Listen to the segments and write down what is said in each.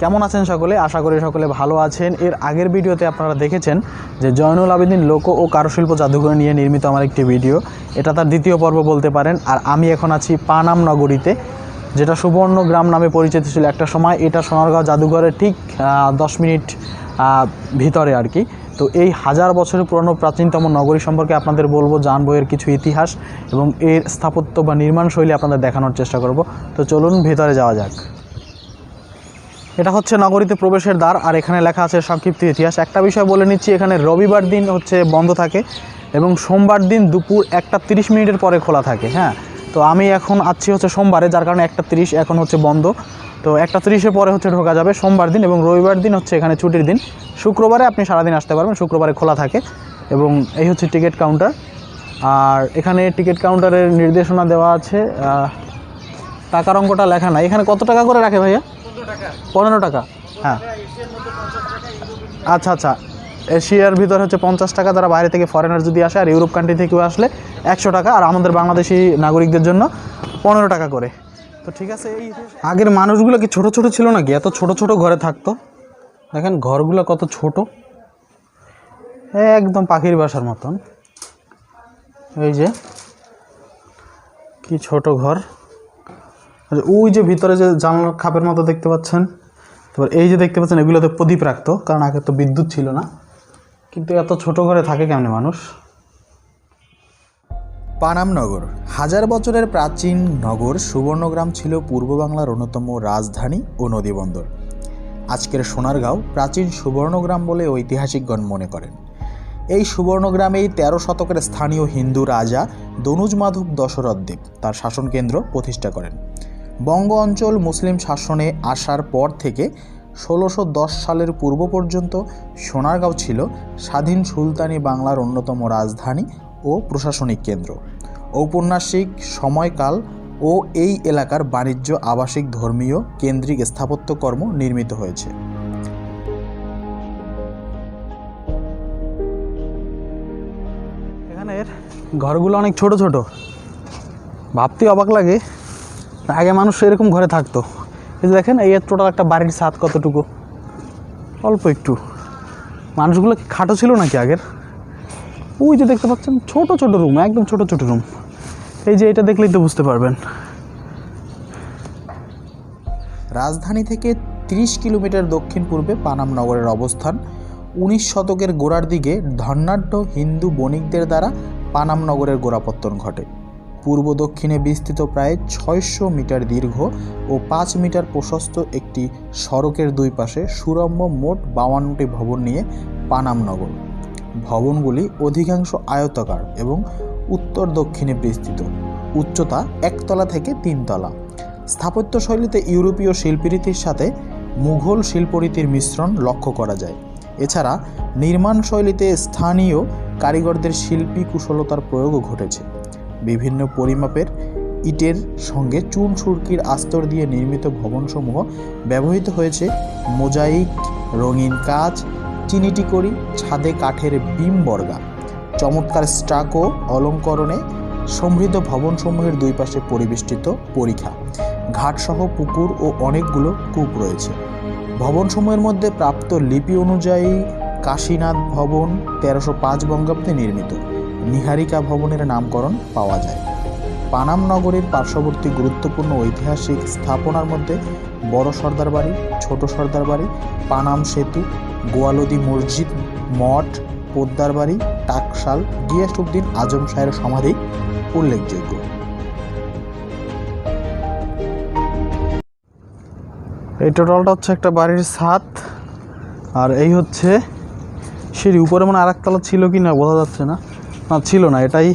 কেমন আছেন সকলে? আশা করি সকলে ভালো আছেন। এর আগের ভিডিওতে আপনারা দেখেছেন যে জয়নুল আবেদিন লোক ও কারুশিল্প জাদুঘর নিয়ে নির্মিত আমার একটি ভিডিও। এটা তার দ্বিতীয় পর্ব বলতে পারেন। আর আমি এখন আছি পানাম নগরীতে, যেটা সুবর্ণ গ্রাম নামে পরিচিত ছিল একটা সময়। এটা সোনারগাঁও জাদুঘরের ঠিক দশ মিনিট ভিতরে আর কি। তো এই হাজার বছরের পুরনো প্রাচীনতম নগরী সম্পর্কে আপনাদের বলব, জানব এর কিছু ইতিহাস এবং এর স্থাপত্য বা নির্মাণ শৈলী আপনাদের দেখানোর চেষ্টা করব। তো চলুন ভেতরে যাওয়া যাক। এটা হচ্ছে নগরীতে প্রবেশের দ্বার, আর এখানে লেখা আছে সংক্ষিপ্ত ইতিহাস। একটা বিষয় বলে নিচ্ছি, এখানে রবিবার দিন হচ্ছে বন্ধ থাকে এবং সোমবার দিন দুপুর একটা তিরিশ মিনিটের পরে খোলা থাকে হ্যাঁ? তো আমি এখন আছি হচ্ছে সোমবারে, যার কারণে একটা তিরিশ এখন হচ্ছে বন্ধ। তো একটা তিরিশের পরে হচ্ছে ঢোকা যাবে সোমবার দিন এবং রবিবার দিন হচ্ছে এখানে ছুটির দিন। শুক্রবারে আপনি সারাদিন আসতে পারবেন, শুক্রবারে খোলা থাকে এবং এই হচ্ছে টিকিট কাউন্টার। আর এখানে টিকিট কাউন্টারের নির্দেশনা দেওয়া আছে টাকার অঙ্কটা লেখা নাই। এখানে কত টাকা করে রাখে ভাইয়া? পনেরো টাকা। হ্যাঁ। আচ্ছা আচ্ছা। এশিয়ার ভিতর হচ্ছে পঞ্চাশ টাকা তারা বাইরে থেকে ফরেনার যদি আসে, আর ইউরোপ কান্ট্রি থেকেও আসলে একশো টাকা, আর আমাদের বাংলাদেশি নাগরিকদের জন্য পনেরো টাকা করে। তো ঠিক আছে, এই আগের মানুষগুলো কি ছোট ছোট ছিল নাকি? এত ছোট ছোট ঘরে থাকতো? দেখেন ঘরগুলো কত ছোট। একদম পাখির বাসার মতন। এই যে, কি ছোট ঘর। ওই যে ভিতরে যে জানলার খাপের মতো দেখতে পাচ্ছেন, তারপর এই যে দেখতে পাচ্ছেন, এগুলোতে প্রদীপ রাখতো কারণ আগে তো বিদ্যুৎ ছিল না। কিন্তু এত ছোট ঘরে থাকে কেমনে মানুষ? পানাম নগর, হাজার বছরের প্রাচীন নগর, সুবর্ণগ্রাম ছিল পূর্ব বাংলার অন্যতম রাজধানী ও নদীবন্দর আজকের সোনারগাঁও প্রাচীন সুবর্ণগ্রাম বলে ঐতিহাসিকগণ মনে করেন। এই সুবর্ণগ্রামেই তেরো শতকের স্থানীয় হিন্দু রাজা দনুজ মাধব দশরথ দেব তার শাসনকেন্দ্র প্রতিষ্ঠা করেন। বঙ্গ অঞ্চল মুসলিম শাসনে আসার পর থেকে ষোলোশো সালের পূর্ব পর্যন্ত সোনারগাঁও ছিল স্বাধীন সুলতানি বাংলার অন্যতম রাজধানী ও প্রশাসনিক কেন্দ্র। ঔপন্যাসিক সময়কাল ও এই এলাকার বাণিজ্য, আবাসিক, ধর্মীয় কেন্দ্রিক স্থাপত্যকর্ম নির্মিত হয়েছে। এখানের ঘরগুলো অনেক ছোট ছোট। ভাবতে অবাক লাগে। আগে মানুষ এরকম ঘরে থাকতো। এই যে দেখেন, এই টোটাল একটা বাড়ির ছাদ কতটুকু? অল্প একটু। মানুষগুলো কি খাটো ছিল নাকি আগের? ওই যে দেখতে পাচ্ছেন, ছোট ছোট রুম একদম ছোট ছোট রুম এই যে এটা দেখলেই তো বুঝতে পারবেন। রাজধানী থেকে 30 কিলোমিটার দক্ষিণ পূর্বে পানাম নগরের অবস্থান। উনিশ শতকের গোড়ার দিকে ধর্নাঢ্য হিন্দু বণিকদের দ্বারা পানাম নগরের গোড়াপত্তন ঘটে। পূর্ব দক্ষিণে বিস্তৃত প্রায় ছয়শো মিটার দীর্ঘ ও পাঁচ মিটার প্রশস্ত একটি সড়কের দুই পাশে সুরম্য মোট বাউান্নটি ভবন নিয়ে পানাম নগর। ভবনগুলি অধিকাংশ আয়তাকার এবং উত্তর দক্ষিণে বিস্তৃত। উচ্চতা একতলা থেকে তিনতলা। স্থাপত্যশৈলীতে ইউরোপীয় শিল্পরীতির সাথে মুঘল শিল্পরীতির মিশ্রণ লক্ষ্য করা যায়। এছাড়া নির্মাণ শৈলীতে স্থানীয় কারিগরদের শিল্পী কুশলতার প্রয়োগও ঘটেছে। বিভিন্ন পরিমাপের ইটের সঙ্গে চুন সুরকির আস্তর দিয়ে নির্মিত ভবনসমূহ ব্যবহৃত হয়েছে। মোজাইক, রঙিন কাচ চিনিটিকরি ছাদে কাঠের বিম বর্গা। চমৎকার স্টাকো অলঙ্করণে সমৃদ্ধ ভবনসমূহের দুই পাশে পরিবেষ্টিত পরিখা। ঘাটসহ পুকুর ও অনেকগুলো কূপ রয়েছে। ভবনসমূহের মধ্যে প্রাপ্ত লিপি অনুযায়ী কাশীনাথ ভবন তেরোশো পাঁচ বঙ্গাব্দে নির্মিত। নিহারিকা ভবনের নামকরণ পাওয়া যায়। পানাম নগরীর পার্শ্ববর্তী গুরুত্বপূর্ণ ঐতিহাসিক স্থাপনার মধ্যে বড় সর্দার বাড়ি, ছোট সর্দার বাড়ি, পানাম সেতু, গোয়ালদি মসজিদ, মঠ, পোদ্দার বাড়ি, টাকশাল গিয়াসুদ্দিন আজম শাহের সমাধি উল্লেখযোগ্য। এই টোটালটা হচ্ছে একটা বাড়ির ছাদ। আর এই হচ্ছে সিঁড়ি। উপরে মানে আর একতলা ছিল কি না বোঝা যাচ্ছে না। না, ছিল না, এটাই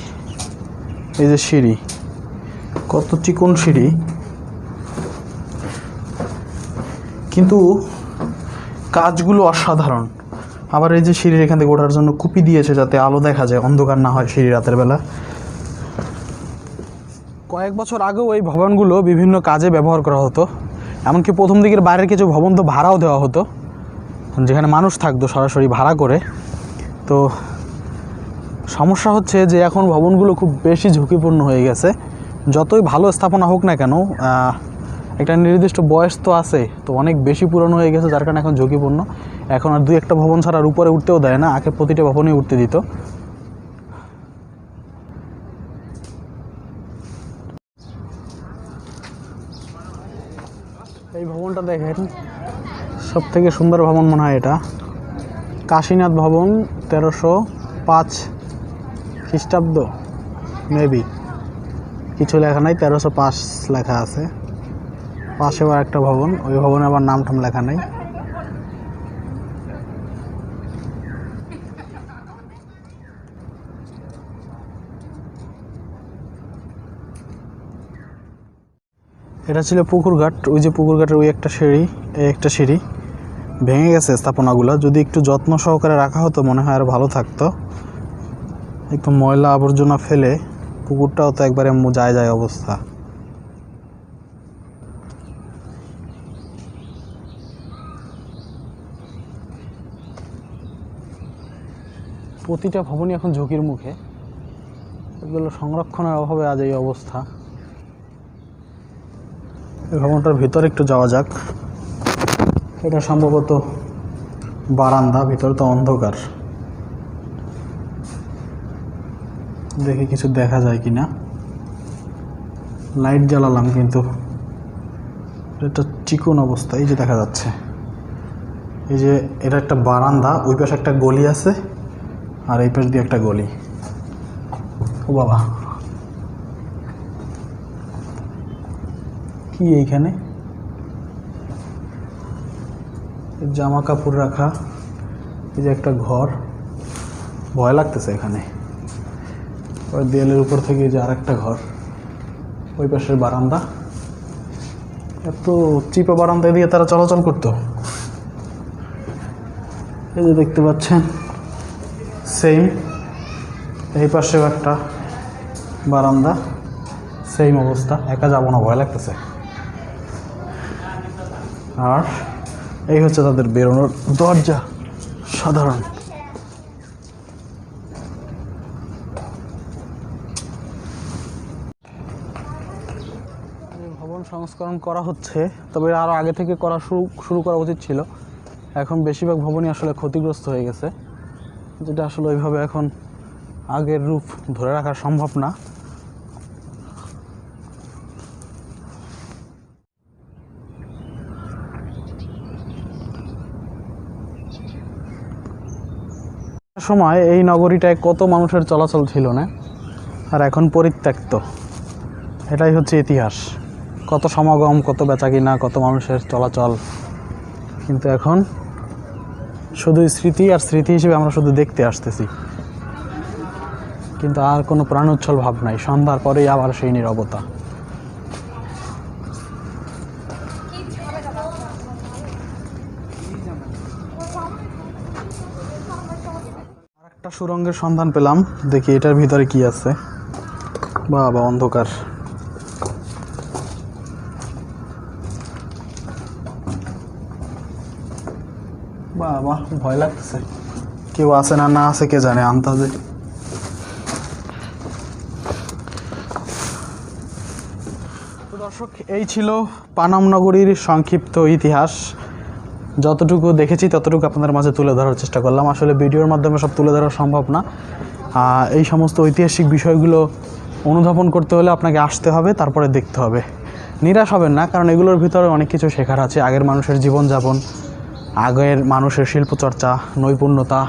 এই যে সিঁড়ি। কত চিকন সিঁড়ি। কিন্তু কাজগুলো অসাধারণ। আবার এই যে সিঁড়ির এখান থেকে ওঠার জন্য কুপি দিয়েছে যাতে আলো দেখা যায়, অন্ধকার না হয় সিঁড়ি রাতের বেলা। কয়েক বছর আগেও এই ভবনগুলো বিভিন্ন কাজে ব্যবহার করা হতো। এমনকি প্রথম দিকের বাইরের কিছু ভবন তো ভাড়াও দেওয়া হতো। যেখানে মানুষ থাকতো সরাসরি ভাড়া করে। তো সমস্যা হচ্ছে যে এখন ভবনগুলো খুব বেশি ঝুঁকিপূর্ণ হয়ে গেছে। যতই ভালো স্থাপনা হোক না কেন একটা নির্দিষ্ট বয়স তো আছে, তো অনেক বেশি পুরনো হয়ে গেছে, যার কারণে এখন ঝুঁকিপূর্ণ। এখন আর দুই একটা ভবন ছাড়া আর উপরে উঠতেও দেয় না, আগে প্রতিটা ভবনেই উঠতে দিত। এই ভবনটা দেখেন সব থেকে সুন্দর ভবন মনে হয় এটা। কাশীনাথ ভবন তেরোশো পাঁচ খ্রিস্টাব্দ? মেবি কিছু লেখা নাই, তেরোশো পাঁচ লেখা আছে। পাশে আবার একটা ভবন, ওই ভবনে আবার নাম টাম লেখা নেই। এটা ছিল পুকুরঘাট ওই যে পুকুরঘাটের ওই একটা সিঁড়ি, এই একটা সিঁড়ি। ভেঙে গেছে স্থাপনাগুলো, যদি একটু যত্ন সহকারে রাখা হতো, মনে হয় আর ভালো থাকতো। একটু ময়লা আবর্জনা ফেলে পুকুরটাও তো একবারে যায় যায় অবস্থা। প্রতিটা ভবনই এখন ঝুঁকির মুখে। এগুলো সংরক্ষণের অভাবে আজ এই অবস্থা। এই ভবনটার ভিতরে একটু যাওয়া যাক। এটা সম্ভবত বারান্দা, ভিতরে তো অন্ধকার। দেখি কিছু দেখা যায় কি না লাইট জ্বালালাম কিন্তু। এটা চিকন অবস্থা, এই যে দেখা যাচ্ছে। এই যে এটা একটা বারান্দা, ওই পাশে একটা গলি আছে, আর এই পাশ দিয়ে একটা গলি। ও বাবা। কি এইখানে? জামা কাপড় রাখা, এই যে একটা ঘর। ভয় লাগতেছে এখানে। ওই দেয়ালের উপর থেকে যে আরেকটা ঘর, ওই পাশের বারান্দা। এত চিপা বারান্দা দিয়ে তারা চলাচল করতো। এই যে দেখতে পাচ্ছেন সেম এই পাশেও একটা বারান্দা সেম অবস্থা, একা যাব না, ভয় লাগতেছে। আর এই হচ্ছে তাদের বেরোনোর দরজা, সাধারণ এই ভবন সংস্করণ করা হচ্ছে, তবে আরও আগে থেকে করা শুরু শুরু করা উচিত ছিল। এখন বেশিরভাগ ভবনই আসলে ক্ষতিগ্রস্ত হয়ে গেছে, যেটা আসলে ওইভাবে এখন আগের রূপ ধরে রাখা সম্ভব না। সময় এই নগরীটায় কত মানুষের চলাচল ছিল না, আর এখন পরিত্যক্ত। এটাই হচ্ছে ইতিহাস। কত সমাগম, কত বেচাকিনা, কত মানুষের চলাচল। কিন্তু এখন শুধু স্মৃতি আর স্মৃতি হিসেবে আমরা শুধু দেখতে আসতেছি। কিন্তু আর কোনো প্রাণোচ্ছল ভাব নাই। সন্ধ্যার পরেই আবার সেই নীরবতা। একটা সুরঙ্গের সন্ধান পেলাম। দেখি এটার ভিতরে কি আছে। বাবা, অন্ধকার। বাবা, ভয় লাগতেছে। কেউ আছে না না আছে কে জানে, আন্তাজে। দর্শক, এই ছিল পানাম নগরীর সংক্ষিপ্ত ইতিহাস। যতটুকু দেখেছি, ততটুকু আপনাদের মাঝে তুলে ধরার চেষ্টা করলাম। আসলে ভিডিওর মাধ্যমে সব তুলে ধরা সম্ভব না। এই সমস্ত ঐতিহাসিক বিষয়গুলো অনুধাবন করতে হলে আপনাকে আসতে হবে, তারপরে দেখতে হবে। নিরাশ হবেন না, কারণ এগুলোর ভিতরে অনেক কিছু শেখার আছে। আগের মানুষের জীবনযাপন আগের মানুষের শিল্পচর্চা, নৈপুণ্যতা,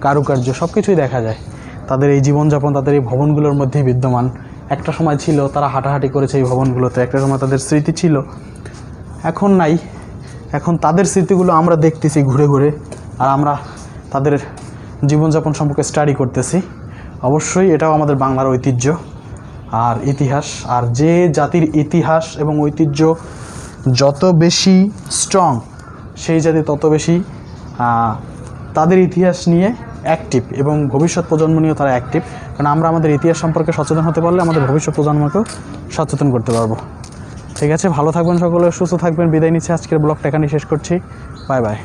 কারুকার্য সব কিছুই দেখা যায়। তাদের এই জীবনযাপন, তাদের এই ভবনগুলোর মধ্যেই বিদ্যমান। একটা সময় ছিল তারা হাঁটাহাঁটি করেছে এই ভবনগুলোতে, একটা সময় তাদের স্মৃতি ছিল। এখন নাই। এখন তাদের স্মৃতিগুলো আমরা দেখতেছি ঘুরে ঘুরে, আর আমরা তাদের জীবনযাপন সম্পর্কে স্টাডি করতেছি। অবশ্যই এটাও আমাদের বাংলার ঐতিহ্য আর ইতিহাস। আর যে জাতির ইতিহাস এবং ঐতিহ্য যত বেশি স্ট্রং সেই জাতি তত বেশি তাদের ইতিহাস নিয়ে অ্যাক্টিভ এবং ভবিষ্যৎ প্রজন্ম নিয়েও তারা অ্যাক্টিভ কারণ আমরা আমাদের ইতিহাস সম্পর্কে সচেতন হতে পারলে আমাদের ভবিষ্যৎ প্রজন্মকেও সচেতন করতে পারব। ঠিক আছে, ভালো থাকবেন সকলে, সুস্থ থাকবেন। বিদায় নিচ্ছে, আজকের ব্লগটা এখানে শেষ করছি। Bye bye.